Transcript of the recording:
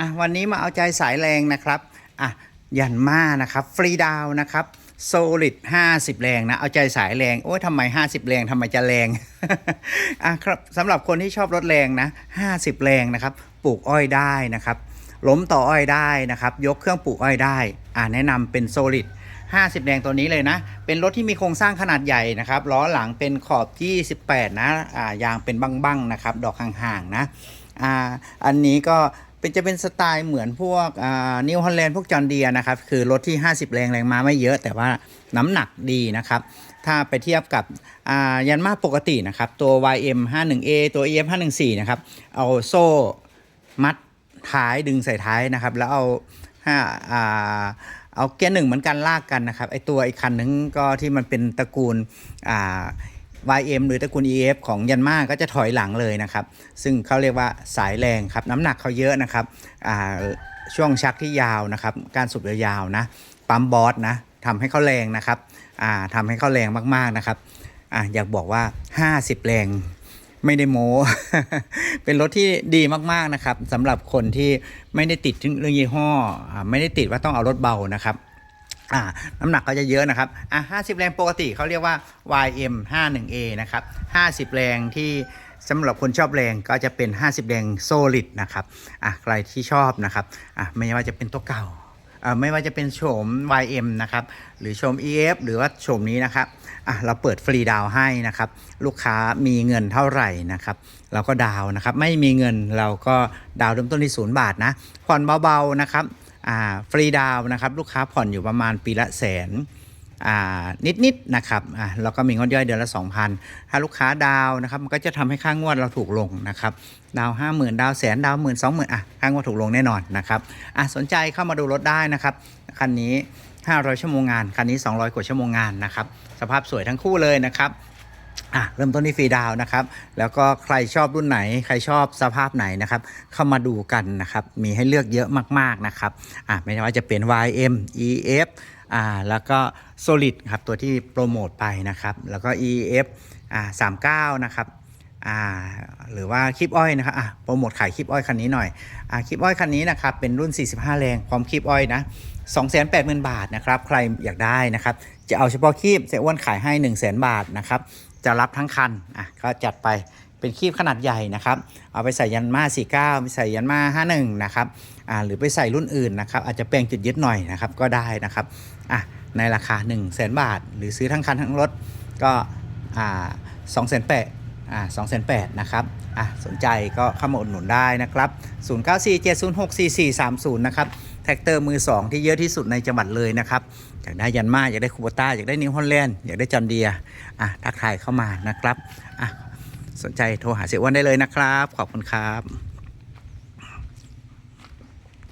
อะวันนี้มาเอาใจสายแรงนะครับอะยันมานะครับฟรีดาวนะครับโซลิด50 แรงนะ เอาใจสายแรง โอ้ยทำไม 50 แรงทำไมจะแรง อะครับสำหรับคนที่ชอบรถแรงนะ 50 แรงนะครับ ปลูกอ้อยได้นะครับ ล้มต่ออ้อยได้นะครับ ยกเครื่องปลูกอ้อยได้ อ่าแนะนำเป็นโซลิด50 แรงตัวนี้เลยนะ เป็นรถที่มีโครงสร้างขนาดใหญ่นะครับ ล้อหลังเป็นขอบที่18นะ อ่ายางเป็นบั้งๆนะครับ ดอกห่างๆนะ อ่า อันนี้ก็ เป็นจะเป็นสไตล์เหมือนพวกนิวฮอลแลนด์พวกจอห์นเดียนะครับ คือรถที่ 50 แรงแรงม้าไม่เยอะ แต่ว่าน้ำหนักดีนะครับ ถ้าไปเทียบกับยันมาปกตินะครับ ตัว YM 51A ตัว EF 514 นะครับ เอาโซ่มัดท้ายดึงใส่ท้ายนะครับ แล้วเอาห้าเอาเกียร์หนึ่งเหมือนกันลากกันนะครับไอตัวอีกคันนึงก็ที่มันเป็นตระกูลอ่า YM หรือตระกูล EF ของยันมาก็จะถอยหลังเลยนะครับ ซึ่งเขาเรียกว่าสายแรงครับ น้ำหนักเขาเยอะนะครับช่วงชักที่ยาวนะครับ การสูบยาวๆนะ ปั๊มบอสนะทำให้เขาแรงนะครับทำให้เขาแรงมากๆนะครับออยากบอกว่า 50 แรงไม่ได้โม้ เป็นรถที่ดีมากๆนะครับสำหรับคนที่ไม่ได้ติดเรื่องยี่ห้อ ไม่ได้ติดว่าต้องเอารถเบานะครับ อ่าน้ำหนักก็จะเยอะนะครับอะ50 แรงปกติเขาเรียกว่า YM 51A นะครับ 50 แรงที่สำหรับคนชอบแรงก็จะเป็น 50 แรงโซลิดนะครับอะใครที่ชอบนะครับอะไม่ว่าจะเป็นตัวเก่าอ่าไม่ว่าจะเป็นโฉม YM นะครับ หรือโฉม EF หรือว่าโฉมนี้นะครับอะเราเปิดฟรีดาวให้นะครับ ลูกค้ามีเงินเท่าไหร่นะครับ เราก็ดาวนะครับ ไม่มีเงินเราก็ดาวเริ่มต้นที่ศูนย์บาทนะผ่อนเบาๆนะครับ ฟรีดาวนะครับลูกค้าผ่อนอยู่ประมาณปีละแสนนิดๆนะครับอ่าแล้วก็มีงวดย่อยเดือนละ 2,000 ถ้าลูกค้าดาวนะครับมันก็จะทำให้ค่างวดเราถูกลงนะครับดาวห้าหมื่นดาวแสนดาวหมื่นสองหมื่นอะค่างวดถูกลงแน่นอนนะครับอะสนใจเข้ามาดูรถได้นะครับคันนี้ 500 ชั่วโมงงานคันนี้ 200 กว่าชั่วโมงงานนะครับสภาพสวยทั้งคู่เลยนะครับ อะเริ่มต้นที่ฟรีดาวนะครับ แล้วก็ใครชอบรุ่นไหน ใครชอบสภาพไหนนะครับ เข้ามาดูกันนะครับ มีให้เลือกเยอะมากๆนะครับอะไม่ว่าจะเป็น YM EF อ่าแล้วก็ Solid ครับตัวที่โปรโมทไปนะครับ แล้วก็ EF อ่า39 นะครับอ่าหรือว่าคลิปอ้อยนะครับอะโปรโมทขายคลิปอ้อยคันนี้หน่อยอ่าคลิปอ้อยคันนี้นะครับเป็นรุ่น 45 แรงพร้อมคลิปอ้อยนะ280,000 บาทนะครับ ใครอยากได้นะครับ จะเอาเฉพาะคลิปเสียอ้วนขายให้ 1 0 0 0 0 0 บาทนะครับ จะรับทั้งคันอะก็จัดไปเป็นคลิปขนาดใหญ่นะครับ เอาไปใส่ยันมา 49 ไปใส่ยันมา 51 นะครับ อ่า หรือไปใส่รุ่นอื่นนะครับ อาจจะแปลงจุดยึดหน่อยนะครับ ก็ได้นะครับ อะ ในราคา 1 0 0 0 0 0บาท หรือซื้อทั้งคันทั้งรถ ก็ อ่า2 8 0 0 0อ่า2 8 0 0 0นะครับ อะ สนใจก็เข้ามาอุดหนุนได้นะครับ 0947064430 นะครับ แท็กเตอร์มือ 2 ที่เยอะที่สุดในจังหวัดเลยนะครับอยากได้ยันมาอยากได้คูบต้าอยากได้นิวฮอลแลนด์อยากได้จอนเดียอะทักทายเข้ามานะครับอะสนใจโทรหาเสียอ้วนได้เลยนะครับ ขอบคุณครับ